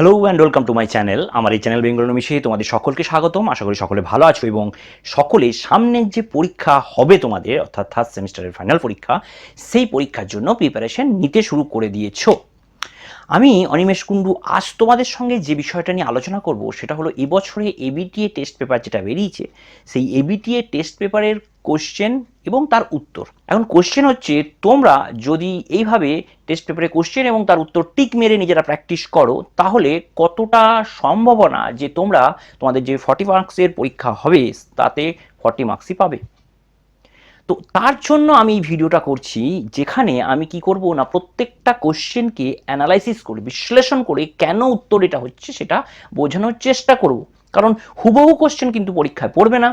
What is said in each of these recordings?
Hello and welcome to my channel আমার এই channel Bengal মিশে তোমাদের সকলকে স্বাগতম। আশা করি সকলে ভালো আছো এবং সকলে সামনের যে পরীক্ষা হবে তোমাদের, অর্থাৎ থার্ড সেমিস্টারের ফাইনাল পরীক্ষা, সেই পরীক্ষার জন্য প্রিপারেশন নিতে শুরু করে দিয়েছ। আমি অনিমেষ কুণ্ডু, আজ তোমাদের সঙ্গে যে বিষয়টা নিয়ে আলোচনা করব সেটা হলো এবছরে এবিটিএ টেস্ট পেপার যেটা বেরিয়েছে, সেই এবিটিএ টেস্ট পেপারের কোশ্চেন এবং তার উত্তর। এখন কোশ্চেন হচ্ছে, তোমরা যদি এইভাবে টেস্ট পেপারে কোশ্চেন এবং তার উত্তর টিক মেরে নিজেরা প্র্যাকটিস করো, তাহলে কতটা সম্ভাবনা যে তোমরা তোমাদের যে ফর্টি মার্কসের পরীক্ষা হবে, তাতে ফর্টি মার্কসই পাবে? তো তার জন্য আমি এই ভিডিওটা করছি, যেখানে আমি কি করব না, প্রত্যেকটা কোশ্চেনকে অ্যানালাইসিস করে, বিশ্লেষণ করে কেন উত্তর এটা হচ্ছে সেটা বোঝানোর চেষ্টা করব। কারণ হুবহু কোশ্চেন কিন্তু পরীক্ষায় পড়বে না।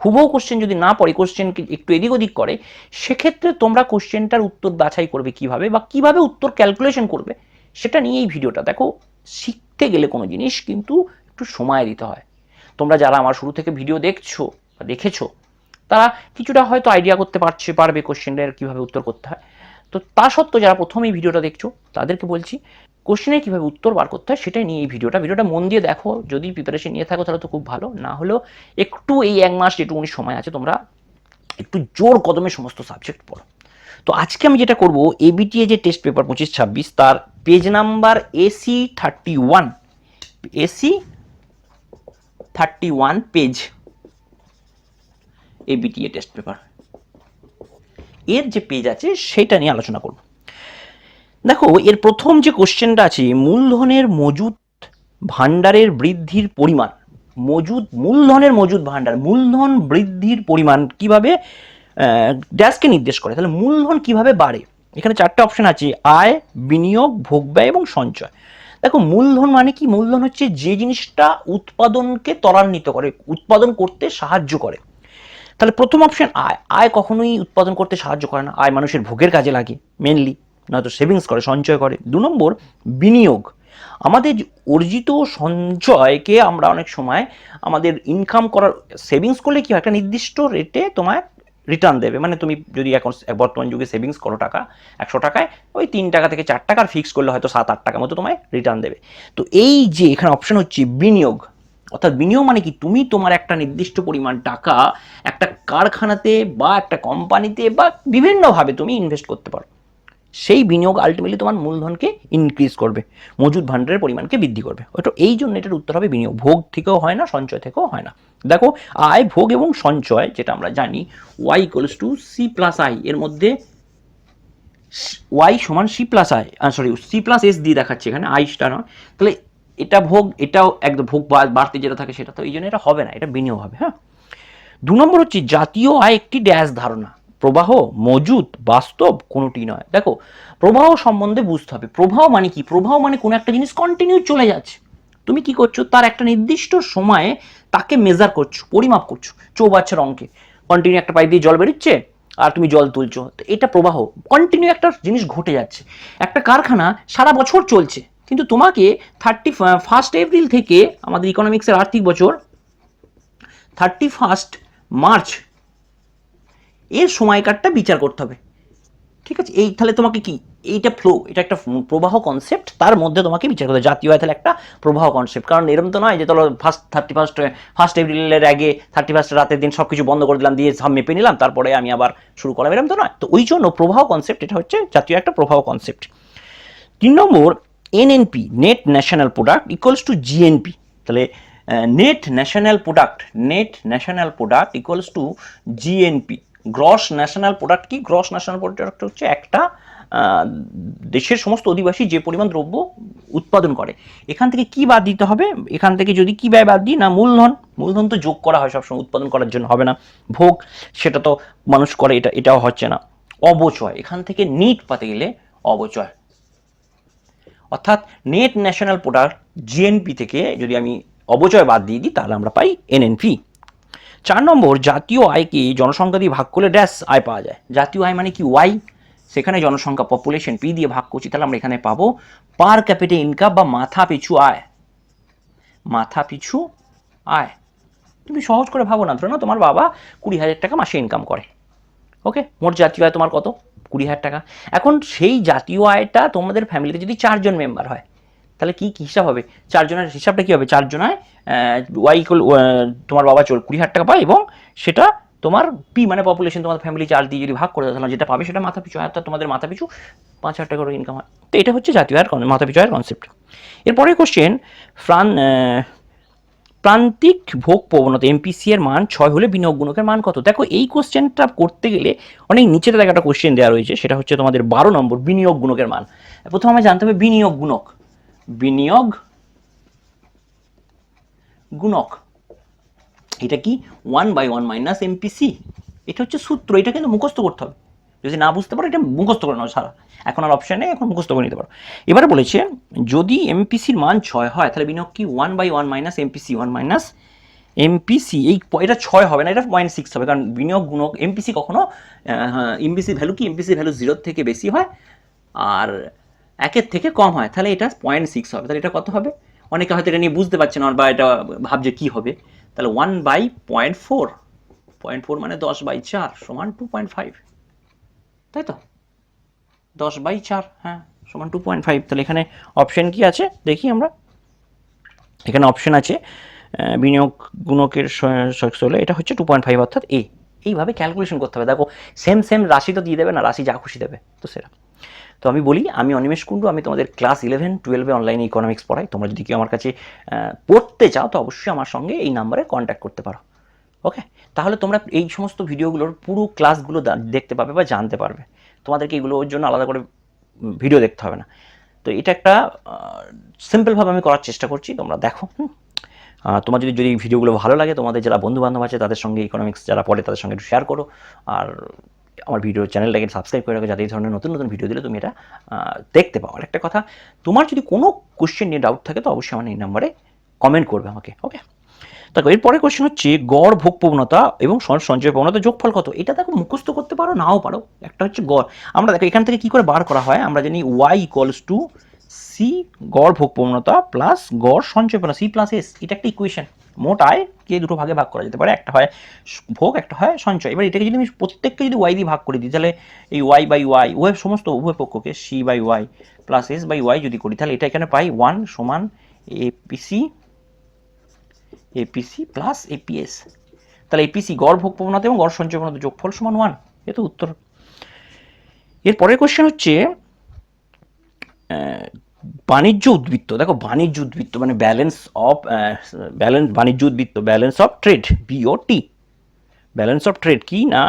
হুবহু কোশ্চেন যদি না পড়ে, কোশ্চেন একটু এদিক ওদিক করে, সেক্ষেত্রে তোমরা কোশ্চেনটার উত্তর বাছাই করবে কীভাবে বা কীভাবে উত্তর ক্যালকুলেশন করবে, সেটা নিয়ে এই ভিডিওটা দেখো। শিখতে গেলে কোনো জিনিস কিন্তু একটু সময় দিতে হয়। তোমরা যারা আমার শুরু থেকে ভিডিও দেখছ বা দেখেছ তারা কিছুটা হয়তো আইডিয়া করতে পারছে, পারবে কোশ্চেনের কীভাবে উত্তর করতে হয়। তো তা সত্ত্বেও যারা প্রথম এই ভিডিওটা দেখছ, তাদেরকে বলছি কোশ্চেনের কীভাবে উত্তর বার করতে হয় সেটাই নিয়ে এই ভিডিওটা। ভিডিওটা মন দিয়ে দেখো, যদি প্রিপারেশন নিয়ে থাকো তাহলে তো খুব ভালো। না হলেও একটু এই এক মাস যেটুকুনি সময় আছে, তোমরা একটু জোর কদমে সমস্ত সাবজেক্ট পড়ো। তো আজকে আমি যেটা করব এবিটিএ যে টেস্ট পেপার পঁচিশ ছাব্বিশ, তার page number AC thirty one AC thirty one page ABTA test paper এর যে পেজ আছে সেটা নিয়ে আলোচনা করব। দেখো, এর প্রথম যে কোশ্চেনটা আছে, মূলধনের মজুদ ভাণ্ডারের বৃদ্ধির পরিমাণ। মজুদ মূলধনের মজুদ ভাণ্ডার, মূলধন বৃদ্ধির পরিমাণ কীভাবে ড্যাশকে নির্দেশ করে। তাহলে মূলধন কীভাবে বাড়ে? এখানে চারটে অপশন আছে, আয়, বিনিয়োগ, ভোগ ব্যয় এবং সঞ্চয়। দেখো, মূলধন মানে কি? মূলধন হচ্ছে যে জিনিসটা উৎপাদনকে ত্বরান্বিত করে, উৎপাদন করতে সাহায্য করে। তাহলে প্রথম অপশন আয়। আয় কখনোই উৎপাদন করতে সাহায্য করে না। আয় মানুষের ভোগের কাজে লাগে মেনলি নয়তো সেভিংস করে, সঞ্চয় করে। দু নম্বর, বিনিয়োগ। আমাদের অর্জিত সঞ্চয়কে আমরা অনেক সময় আমাদের ইনকাম করার সেভিংস করলে কি হয়? একটা নির্দিষ্ট রেটে তোমায় রিটার্ন দেবে। মানে তুমি যদি এখন বর্তমান যুগে সেভিংস করো টাকা, একশো টাকায়, ওই তিন টাকা থেকে চার টাকার ফিক্স করলে হয়তো সাত, আট টাকার মতো তোমায় রিটার্ন দেবে। তো এই যে এখানে অপশন হচ্ছে বিনিয়োগ। অর্থাৎ বিনিয়োগ মানে কি? তুমি তোমার একটা নির্দিষ্ট পরিমাণ টাকা একটা কারখানাতে বা একটা কোম্পানিতে বা বিভিন্নভাবে তুমি ইনভেস্ট করতে পারো। সেই বিনিয়োগ আলটিমেটলি তোমার মূলধনকে ইনক্রিজ করবে, মজুদ ভাণ্ডারের পরিমাণকে বৃদ্ধি করবে। ওটা এই জন্য এটার উত্তর হবে বিনিয়োগ। ভোগ থেকেও হয় না, সঞ্চয় থেকেও হয় না। দেখো, আয়, ভোগ এবং সঞ্চয় যেটা আমরা জানি Y equals to C plus I এর মধ্যে ওয়াই সমান C plus I sorry C plus S দিয়ে দেখাচ্ছে এখানে আইসটা নয়। তাহলে এটা ভোগ, এটাও একদম ভোগ বাড়তে যেটা থাকে সেটা তো এই জন্য এটা হবে না, এটা বিনিয়োগ হবে হ্যাঁ? দু নম্বর হচ্ছে জাতীয় আয় একটি ড্যাশ ধারণা। প্রবাহ মজুদ বাস্তব কোনোটি নয়। দেখো, প্রবাহ সম্বন্ধে বুঝতে হবে। প্রবাহ মানে কি? প্রবাহ মানে কোনো একটা জিনিস কন্টিনিউ চলে যাচ্ছে। তুমি কি করছ? তার একটা নির্দিষ্ট সময়ে তাকে মেজার করছ, পরিমাপ করছ চৌবাচ্চার অঙ্কে। কন্টিনিউ একটা পাইপ দিয়ে জল বেরোচ্ছে আর তুমি জল তুলছো। তো এটা প্রবাহ। কন্টিনিউ একটা জিনিস ঘটে যাচ্ছে। একটা কারখানা সারা বছর চলছে। কিন্তু তোমাকে থার্টি ফার্স্ট এপ্রিল থেকে আমাদের ইকোনমিক্সের আর্থিক বছর থার্টি ফার্স্ট মার্চ এর সময়কারটা বিচার করতে হবে। ঠিক আছে? এই তাহলে তোমাকে কি? এইটা ফ্লো এটা একটা প্রবাহ কনসেপ্ট তার মধ্যে তোমাকে বিচার করতে জাতীয় আয় তাহলে একটা প্রবাহ কনসেপ্ট কারণ এরকম তো নয় যে তাহলে ফার্স্ট থার্টি ফার্স্ট ফার্স্ট এপ্রিলের আগে থার্টি ফার্স্ট রাতের দিন সব কিছু বন্ধ করে দিলাম, দিয়ে সব মেপে নিলাম, তারপরে আমি আবার শুরু করলাম। এরকম তো নয়। তো ওই জন্য প্রবাহ কনসেপ্ট এটা হচ্ছে জাতীয় একটা প্রবাহ কনসেপ্ট তিন নম্বর NNP net national product equals to GNP তাহলে net national product net national product equals to GNP gross national product কি? গ্রস ন্যাশনাল প্রোডাক্ট হচ্ছে একটা দেশের সমস্ত অধিবাসী যে পরিমাণ দ্রব্য উৎপাদন করে। এখান থেকে কি বাদ দিতে হবে? এখান থেকে যদি কি ব্যয় বাদ দিই? না, মূলধন। মূলধন তো যোগ করা হয় সবসময়, উৎপাদন করার জন্য হবে না। ভোগ, সেটা তো মানুষ করে, এটা, এটাও হচ্ছে না। অবচয়, এখান থেকে নিট পাতে গেলে অবচয়। অর্থাৎ নেট ন্যাশনাল প্রোডাক্ট জিএনপি থেকে যদি আমি অবচয় বাদ দিয়ে দিই, তাহলে আমরা পাই এনএনপি চার নম্বর, জাতীয় আয়কে জনসংখ্যা দিয়ে ভাগ করলে ড্যাশ আয় পাওয়া যায়। জাতীয় আয় মানে কি? ওয়াই সেখানে জনসংখ্যা পপুলেশন পি দিয়ে ভাগ করছি, তাহলে আমরা এখানে পাবো পার ক্যাপিটাল ইনকাম বা মাথা পিছু আয়। মাথা পিছু আয়। তুমি সহজ করে ভাবো না, ধরো না তোমার বাবা কুড়ি হাজার টাকা মাসে ইনকাম করে। ওকে মোট জাতীয় আয় তোমার কত? কুড়ি হাজার টাকা। এখন সেই জাতীয় আয়টা তোমাদের ফ্যামিলিতে যদি চারজন মেম্বার হয়, তাহলে কি কি হিসাব হবে? চারজনের হিসাবটা কী হবে? চারজনায় ওয়াই তোমার বাবা চল কুড়ি হাজার টাকা পায় এবং সেটা তোমার পি মানে পপুলেশন তোমার ফ্যামিলি চার দিয়ে যদি ভাগ করে দাও যেটা পাবে সেটা মাথা পিছু অর্থাৎ তোমাদের মাথা পিছু পাঁচ হাজার টাকা করে ইনকাম হয়। তো এটা হচ্ছে জাতীয় আয়ের মাথা পিছু আয়ের কনসেপ্ট এরপরে কোশ্চেন ফ্রান প্রান্তিক ভোগ প্রবণতা এমপিসি এর মান ছয় হলে বিনিয়োগ গুণকের মান কত? দেখো, এই কোশ্চেনটা করতে গেলে অনেক নিচেতে দেখা একটা কোশ্চেন দেওয়া রয়েছে, সেটা হচ্ছে তোমাদের বারো নম্বর, বিনিয়োগ গুণকের মান। প্রথমে আমায় জানতে হবে বিনিয়োগ গুণক। বিনিয়োগ গুণক, এটা কি? One by one minus MPC এটা হচ্ছে সূত্র, এটা কিন্তু মুখস্থ করতে হবে। যদি না বুঝতে পারো, এটা মুখস্থ করে নাও সারা। এখন আর অপশানে এখন মুখস্থ করে নিতে পারো। এবারে বলেছে, যদি এমপিসির মান ছয় হয়, তাহলে বিনিয়োগ কি one by one minus MPC one minus MPC এই এটা ছয় হবে না, এটা পয়েন্ট সিক্স হবে। কারণ বিনিয়োগ, গুণক এমপিসি কখনো এমপিসি ভ্যালু কি? এমপিসি ভ্যালু জিরোর থেকে বেশি হয়, আর একের থেকে কম হয়, তাহলে এটা পয়েন্ট সিক্স হবে। তাহলে এটা কত হবে? অনেকে হয়তো এটা নিয়ে বুঝতে পারছে না, বা এটা ভাবছে কী হবে। তাহলে one by point four point four মানে দশ বাই চার সমান টু পয়েন্ট ফাইভ তাই তো? দশ বাই চার হ্যাঁ সমান টু পয়েন্ট ফাইভ তাহলে এখানে অপশন কি আছে? দেখি আমরা। এখানে অপশন আছে বিনিয়োগ গুণকের হলে এটা হচ্ছে টু পয়েন্ট ফাইভ অর্থাৎ এ এইভাবে ক্যালকুলেশন করতে হবে। দেখো সেম সেম রাশি তো দিয়ে দেবে না, রাশি যা খুশি দেবে, তো সেটা তো আমি বলি, আমি অনিমেষ কুণ্ডু, আমি তোমাদের ক্লাস ইলেভেন টুয়েলভে অনলাইনে ইকোনমিক্স পড়াই। তোমরা যদি কেউ আমার কাছে পড়তে চাও, তো অবশ্যই আমার সঙ্গে এই নাম্বারে কন্ট্যাক্ট করতে পারো। ওকে তাহলে তোমরা এই সমস্ত ভিডিওগুলোর পুরো ক্লাসগুলো দেখতে পাবে বা জানতে পারবে। তোমাদেরকে এগুলোর জন্য আলাদা করে ভিডিও দেখতে হবে না। তো এটা একটা সিম্পলভাবে আমি করার চেষ্টা করছি, তোমরা দেখো তোমার যদি যদি ভিডিওগুলো ভালো লাগে, তোমাদের যারা বন্ধু বান্ধব আছে, তাদের সঙ্গে ইকোনমিক্স যারা পড়ে, তাদের সঙ্গে একটু শেয়ার করো। আর আমার ভিডিও চ্যানেলটাকে সাবস্ক্রাইব করে রাখো, যাতে এই ধরনের নতুন নতুন ভিডিও দিলে তুমি এটা দেখতে পাও। আর একটা কথা, তোমার যদি কোনো কোশ্চেন নিয়ে ডাউট থাকে, তো অবশ্যই আমার এই নাম্বারে কমেন্ট করবে আমাকে ওকে দেখো এরপরে কোশ্চেন হচ্ছে গড় ভোগ প্রবণতা এবং সঞ্চয় প্রবণতা যোগফল কত? এটা দেখো মুখস্থ করতে পারো, নাও পারো। একটা হচ্ছে গড়। আমরা দেখো, এখান থেকে কি করে বার করা হয়? আমরা জানি ওয়াই ইকলস টু সি গড় ভোগ প্রবণতা প্লাস গড় সঞ্চয় প্রবণতা সি প্লাস এস এটা একটা ইকুয়েশন মোট আয় কে দুটো ভাগে ভাগ করা যেতে পারে? একটা হয় ভোগ, একটা হয় সঞ্চয়। এবার এটাকে যদি আমি প্রত্যেককে যদি ওয়াই দিয়ে ভাগ করে দিই, তাহলে এই ওয়াই বাই ওয়াই উভয় সমস্ত উভয় পক্ষকে C by Y plus S by Y যদি করি, তাহলে এটা এখানে পাই ওয়ান সমান এপিসি এপিসি প্লাস এপিএস তাহলে এপিসি গড়, ভোগ, প্রবণতা এবং গড় সঞ্চয় প্রবণতা যোগফল সমান ওয়ান এ তো উত্তর। এর পরের কোশ্চেন হচ্ছে বাণিজ্য উদ্বৃত্ত। দেখো, বাণিজ্য উদ্বৃত্ত মানে ব্যালেন্স অফ ব্যালেন্স বাণিজ্য উদ্বৃত্ত balance of trade BOT balance of trade কি না?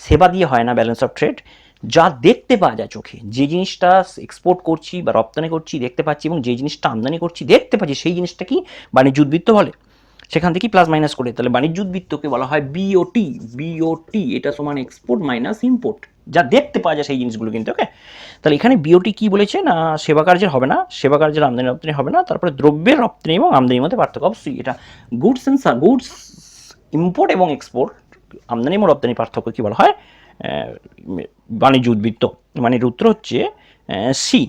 সেবা দিয়ে হয় না ব্যালেন্স অফ ট্রেড যা দেখতে পাওয়া যায় চোখে, যে জিনিসটা এক্সপোর্ট করছি বা রপ্তানি করছি দেখতে পাচ্ছি এবং যে জিনিসটা আমদানি করছি দেখতে পাচ্ছি, সেই জিনিসটা কি বাণিজ্য উদ্বৃত্ত বলে? সেখান থেকে প্লাস মাইনাস করে। তাহলে বাণিজ্য উদ্বৃত্তকে বলা হয় বিওটি বিওটি এটা সমান এক্সপোর্ট মাইনাস ইম্পোর্ট যা দেখতে পাওয়া যায় সেই জিনিসগুলো কিন্তু ওকে তাহলে এখানে বিওটি কি বলেছে? না, সেবা কার্যের হবে না, সেবা কার্যের আমদানি রপ্তানি হবে না, তারপরে দ্রব্যের রপ্তানি এবং আমদানির মধ্যে পার্থক্য। অবশ্যই এটা গুডস অ্যান্ড গুডস ইম্পোর্ট এবং এক্সপোর্ট আমদানি এবং রপ্তানি পার্থক্য কি বলা হয়? বাণিজ্য উদ্বৃত্ত মানে উত্তর হচ্ছে সি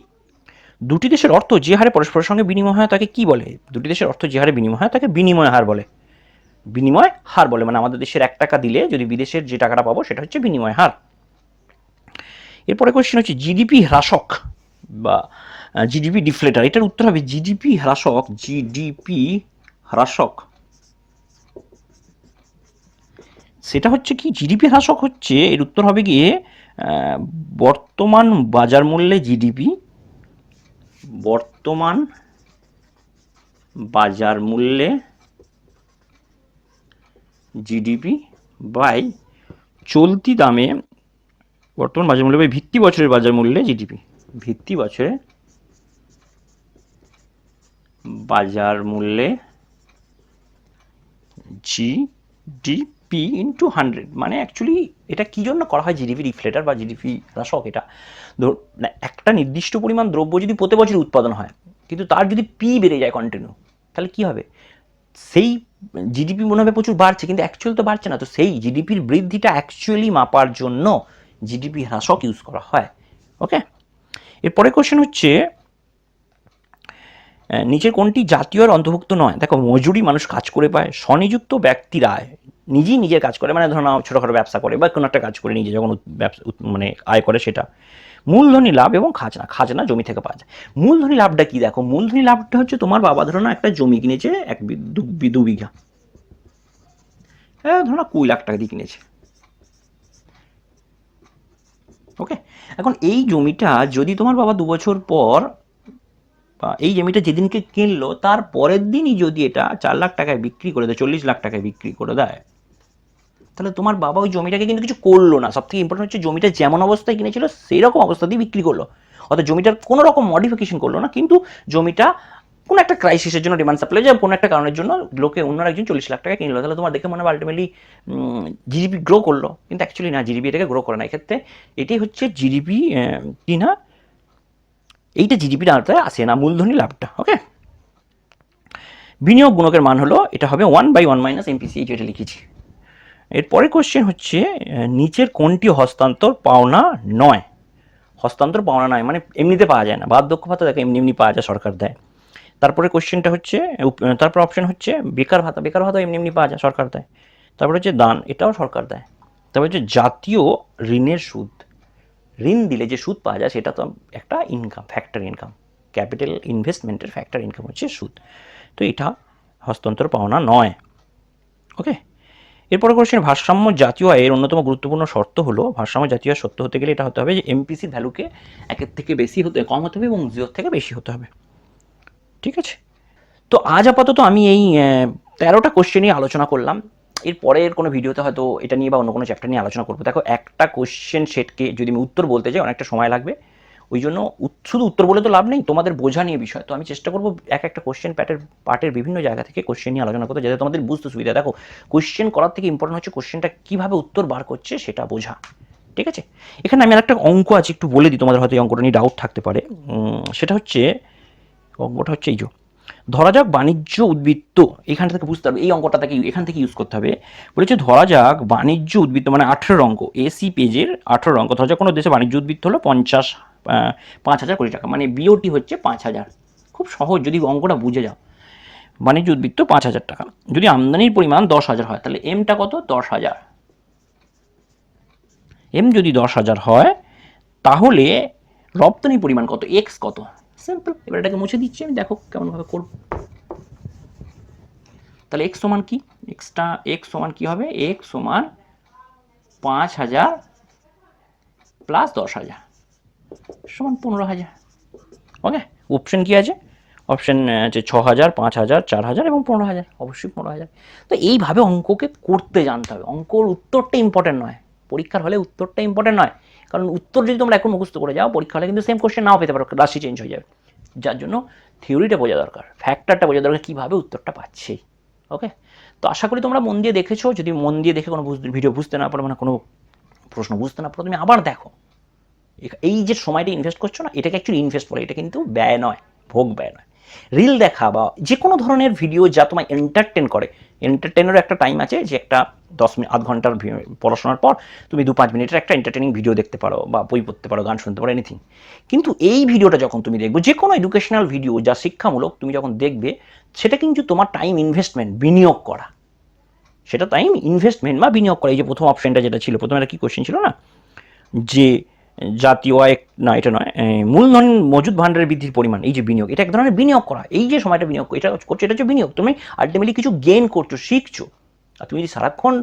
দুটি দেশের অর্থ যে হারে পরস্পরের সঙ্গে বিনিময় হয় তাকে কি বলে? দুটি দেশের অর্থ যে হারে বিনিময় হয় তাকে বিনিময় হার বলে। বিনিময় হার বলে মানে আমাদের দেশের এক টাকা দিলে যদি বিদেশের যে টাকাটা পাবো সেটা হচ্ছে বিনিময় হার। এরপরে কোশ্চেন হচ্ছে জিডিপি হ্রাসক বা জিডিপি ডিফ্লেটার এটার উত্তর হবে জিডিপি হ্রাসক জিডিপি হ্রাসক। সেটা হচ্ছে কি জিডিপি হ্রাসক হচ্ছে, এর উত্তর হবে গিয়ে বর্তমান বাজার মূল্যে জিডিপি বর্তমান বাজার মূল্যে জিডিপি বাই চলতি দামে বর্তমান বাজার মূল্যে বাই ভিত্তি বছরের বাজার মূল্যে জিডিপি ভিত্তি বছরে বাজার মূল্যে জিডিপি ইন্টু হান্ড্রেড মানে অ্যাকচুয়ালি এটা কী জন্য করা হয় জিডিপি রিফ্লেটার বা জিডিপি হ্রাসক এটা? ধর একটা নির্দিষ্ট পরিমাণ দ্রব্য যদি প্রতি বছর উৎপাদন হয়, কিন্তু তার যদি পি বেড়ে যায় কন্টিনিউ তাহলে কি হবে? সেই জিডিপি মনে হবে প্রচুর বাড়ছে, কিন্তু অ্যাকচুয়াল তো বাড়ছে না, তো সেই জিডিপির বৃদ্ধিটা অ্যাকচুয়ালি মাপার জন্য জিডিপি হ্রাসক ইউজ করা হয় ওকে এরপরে কোশ্চেন হচ্ছে নিচের কোনটি জাতীয় আর অন্তর্ভুক্ত নয়? দেখো, মজুরি মানুষ কাজ করে পায়, স্বনিযুক্ত ব্যক্তিরা নিজেই নিজের কাজ করে মানে ধরো ছোটোখাটো ব্যবসা করে বা কোনো একটা কাজ করে নিজে যখন ব্যবসা মানে আয় করে সেটা। মূলধনী লাভ এবং খাজনা খাজনা জমি থেকে পাওয়া যায়। মূলধনী লাভটা কী দেখো? মূলধনী লাভটা হচ্ছে তোমার বাবা ধরো না একটা জমি কিনেছে, এক দু- বিঘা। হ্যাঁ ধরো না কুড়ি লাখ টাকা দিয়ে কিনেছে। ওকে? এখন এই জমিটা যদি তোমার বাবা দু বছর পর, বা এই জমিটা যেদিনকে কিনলো, তার পরের দিনই যদি এটা চার লাখ টাকায় বিক্রি করে দেয়, চল্লিশ লাখ টাকায় বিক্রি করে দেয় তাহলে তোমার বাবা ওই জমিটাকে কিন্তু কিছু করল না। সব থেকে ইম্পর্টেন্ট হচ্ছে জমিটা যেমন অবস্থায় কিনেছিল সেই রকম অবস্থাতেই বিক্রি করল। অর্থাৎ জমিটার কোনো রকম মডিফিকেশন করল না, কিন্তু জমিটা কোনো একটা ক্রাইসিসের জন্য ডিমান্ড সাপ্লাই যে কোনো একটা কারণের জন্য লোকে অন্য একজন চল্লিশ লাখ টাকা কিনলো। তাহলে তোমার দেখে মনে হয় আলটিমেটলি জিডিপি গ্রো করল। কিন্তু অ্যাকচুয়ালি না জিডিপি এটাকে গ্রো করে না। এক্ষেত্রে এটি হচ্ছে জিডিপি কি না? এইটা জিডিপির আওতায় আসে না, মূলধনী লাভটা ওকে বিনিয়োগ গুণকের মান হলো, এটা হবে one by one minus MPC যেটা লিখেছি। এরপরে কোশ্চেন হচ্ছে নিচের কোনটি হস্তান্তর পাওনা নয়? হস্তান্তর পাওনা নয় মানে এমনিতে পাওয়া যায় না। বার্ধক্য ভাতা দেখো, এমনি এমনি পাওয়া যায়, সরকার দেয়। তারপরে কোশ্চেনটা হচ্ছে তারপর অপশন হচ্ছে, বেকার ভাতা বেকার ভাতা এমনি এমনি পাওয়া যায়, সরকার দেয়। তারপরে হচ্ছে দান, এটাও সরকার দেয়। তারপরে হচ্ছে জাতীয় ঋণের সুদ। ঋণ দিলে যে সুদ পাওয়া যায়, সেটা তো একটা ইনকাম ফ্যাক্টর ইনকাম ক্যাপিটাল ইনভেস্টমেন্টের ফ্যাক্টর ইনকাম হচ্ছে সুদ। তো এটা হস্তান্তর পাওনা নয়। ওকে এরপরে কোশ্চেন ভারসাম্য জাতীয় আয়ের অন্যতম গুরুত্বপূর্ণ শর্ত হলো, ভারসাম্য জাতীয় আয় সত্য হতে গেলে এটা হতে হবে যে এমপিসি ভ্যালুকে একের থেকে বেশি হতে, কম হতে হবে এবং জিরোর থেকে বেশি হতে হবে। ঠিক আছে? তো আজ আপাতত আমি এই তেরোটা কোশ্চেন নিয়ে আলোচনা করলাম। এর পরের কোনো ভিডিওতে হয়তো এটা নিয়ে বা অন্য কোনো চ্যাপ্টার নিয়ে আলোচনা করব। দেখো, একটা কোশ্চেন সেটকে যদি আমি উত্তর বলতে চাই অনেকটা সময় লাগবে। ওই জন্য শুধু উত্তর বলে তো লাভ নেই, তোমাদের বোঝা নিয়ে বিষয়। তো আমি চেষ্টা করব এক একটা কোশ্চেন প্যাটের পার্টের বিভিন্ন জায়গা থেকে কোশ্চেন নিয়ে আলোচনা করতে, যাতে তোমাদের বুঝতে সুবিধা। দেখো কোশ্চেন করার থেকে ইম্পর্টেন্ট হচ্ছে কোশ্চেনটা কীভাবে উত্তর বার করছে সেটা বোঝা। ঠিক আছে? এখানে আমি একটা অঙ্ক আছে, একটু বলে দিই, তোমাদের হয়তো এই অঙ্কটা নিয়ে ডাউট থাকতে পারে। সেটা হচ্ছে, অঙ্কটা হচ্ছে এই যে, ধরা যাক বাণিজ্য উদ্বৃত্ত, এখান থেকে বুঝতে হবে, এই অঙ্কটা থেকে, এখান থেকে ইউজ করতে হবে। বলেছে ধরা যাক বাণিজ্য উদ্বৃত্ত মানে আঠেরো অঙ্ক এসি পেজের আঠেরো অঙ্ক, ধরা যাক কোনো দেশে বাণিজ্য উদ্বৃত্ত হলো পঞ্চাশ পাঁচ হাজার কোটি টাকা। মানে বিওটি হচ্ছে পাঁচ হাজার। খুব সহজ, যদি অঙ্কটা বুঝে যাও। বাণিজ্য উদ্বৃত্ত পাঁচ হাজার টাকা। যদি আমদানির পরিমাণ দশ হাজার হয়, তাহলে এমটা কত? দশ হাজার। এম যদি দশ হাজার হয়, তাহলে রপ্তানির পরিমাণ কত? এক্স কত? সিম্পল এবার এটাকে মুছে দিচ্ছি আমি, দেখো কেমনভাবে করব। তাহলে এক্স সমান কি? এক্সটা এক্স সমান কি হবে? এক্স সমান পাঁচ হাজার প্লাস দশ হাজার। সমান পনেরো হাজার। ওকে অপশন কি আছে? অপশন আছে ছ হাজার, পাঁচ হাজার, চার হাজার এবং পনেরো হাজার। অবশ্যই পনেরো হাজার। তো এইভাবে অঙ্ককে করতে জানতে হবে। অঙ্কর উত্তরটা ইম্পর্টেন্ট নয়। পরীক্ষার হলে উত্তরটা ইম্পর্টেন্ট নয়। কারণ উত্তর যদি তোমরা এখন মুখস্থ করে যাও, পরীক্ষা হলে কিন্তু সেম কোশ্চেন নাও পেতে পারো। রাশি চেঞ্জ হয়ে যাবে। যার জন্য থিওরিটা বোঝা দরকার। ফ্যাক্টরটা বোঝা দরকার কীভাবে উত্তরটা পাচ্ছে। ওকে তো আশা করি তোমরা মন দিয়ে দেখেছ। যদি মন দিয়ে দেখে কোনো ভিডিও বুঝতে না পারো মানে কোনো প্রশ্ন বুঝতে না পারো, তুমি আবার দেখো। এই যে সময়টা ইনভেস্ট করছ না, এটাকে অ্যাকচুয়ালি ইনভেস্ট বলে, এটা কিন্তু ব্যয় নয়, ভোগ ব্যয় নয়। রিল দেখা বা যে কোনো ধরনের ভিডিও যা তোমায় এন্টারটেন করে এন্টারটেনেরও একটা টাইম আছে যে একটা দশ মিনিট আধ ঘণ্টার পড়াশোনার পর তুমি দু পাঁচ মিনিটের একটা এন্টারটেনিং ভিডিও দেখতে পারো বা বই পড়তে পারো, গান শুনতে পারো এনিথিং কিন্তু এই ভিডিওটা যখন তুমি দেখবে যে কোনো এডুকেশনাল ভিডিও যা শিক্ষামূলক তুমি যখন দেখবে, সেটা কিন্তু তোমার টাইম ইনভেস্টমেন্ট বিনিয়োগ করা। সেটা টাইম ইনভেস্টমেন্ট বা বিনিয়োগ করা। এই যে প্রথম অপশনটা যেটা ছিল, প্রথমে একটা কী কোশ্চেন ছিল না? যে জাতীয় আয় না, এটা নয় মূলধন মজুদ ভাণ্ডারের বৃদ্ধির পরিমাণ, এই যে বিনিয়োগ, এটা এক ধরনের বিনিয়োগ করা, এই যে সময়টা বিনিয়োগ, এটা করছ, এটা হচ্ছে বিনিয়োগ, তুমি আলটিমেটলি কিছু গেইন করছ, শিখছো, আর তুমি যদি সারাক্ষণ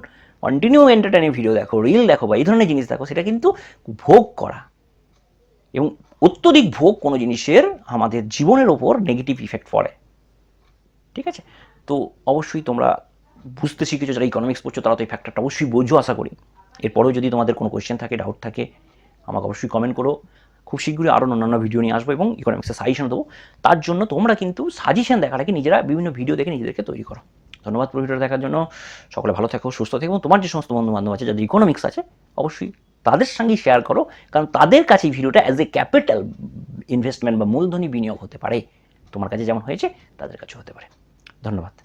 কন্টিনিউ এন্টারটেনিং ভিডিও দেখো রিল দেখো, বা এই ধরনের জিনিস দেখো, সেটা কিন্তু ভোগ করা, এবং অত্যধিক ভোগ কোনো জিনিসের আমাদের জীবনের ওপর নেগেটিভ ইফেক্ট পড়ে, ঠিক আছে? তো অবশ্যই তোমরা বুঝতে শিখেছো, যারা ইকোনমিক্স পড়ছো, তারা তো এই ফ্যাক্টরটা অবশ্যই বোঝো, আশা করি। এরপরেও যদি তোমাদের কোনো কোয়েশ্চেন থাকে ডাউট থাকে আমাকে অবশ্যই কমেন্ট করো। খুব শীঘ্রই আরও অন্যান্য ভিডিও নিয়ে আসব এবং ইকোনমিক্সের সাজেশন দেবো। তার জন্য তোমরা কিন্তু সাজেশন দেখাটাকে নিজেরা বিভিন্ন ভিডিও দেখে নিজেদেরকে তৈরি করো। ধন্যবাদ ভিডিওটা দেখার জন্য। সকলে ভালো থাকো, সুস্থ থেকো এবং তোমার যে সমস্ত বন্ধু বান্ধব আছে, যাদের ইকোনমিক্স আছে, অবশ্যই তাদের সঙ্গেই শেয়ার করো। কারণ তাদের কাছে ভিডিওটা অ্যাজ এ ক্যাপিটাল ইনভেস্টমেন্ট বা মূলধনী বিনিয়োগ হতে পারে। তোমার কাছে যেমন হয়েছে, তাদের কাছে হতে পারে। ধন্যবাদ।